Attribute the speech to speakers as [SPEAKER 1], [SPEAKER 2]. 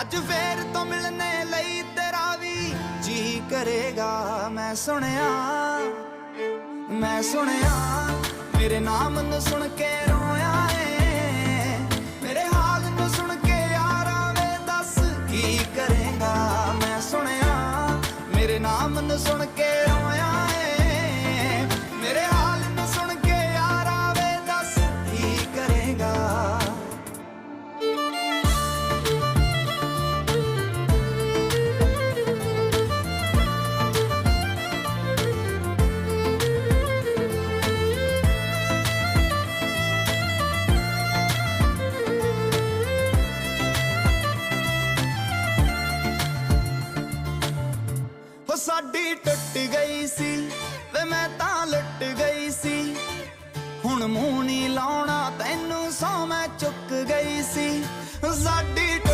[SPEAKER 1] ਅੱਜ ਫੇਰ ਤੋਂ ਮਿਲਣੇ ਲਈ ਤੇਰਾ ਵੀ ਜੀ ਕਰੇਗਾ। ਮੈਂ ਸੁਣਿਆ ਮੈਂ ਸੁਣਿਆ, ਮੇਰੇ ਨਾਮ ਨੂੰ ਸੁਣ ਕੇ ਰੋਇਆ ਏ। ਮੇਰੇ ਹਾਲ ਨੂੰ ਸੁਣ ਕੇ ਯਾਰਾ ਵੇ ਦੱਸ ਕੀ ਕਰੇਗਾ। ਮੈਂ ਸੁਣਿਆ, ਮੇਰੇ ਨਾਮ ਨੂੰ ਸੁਣ ਕੇ ਉਹ ਸਾਡੀ ਟੁੱਟ ਗਈ ਸੀ ਵੇ ਮੈਂ ਤਾਂ ਲੁੱਟ ਗਈ ਸੀ। ਹੁਣ ਮੂੰਹ ਨਹੀਂ ਲਾਉਣਾ, ਤੈਨੂੰ ਸੌ ਮੈਂ ਚੁੱਕ ਗਈ ਸੀ। ਸਾਡੀ ਟੁੱਟ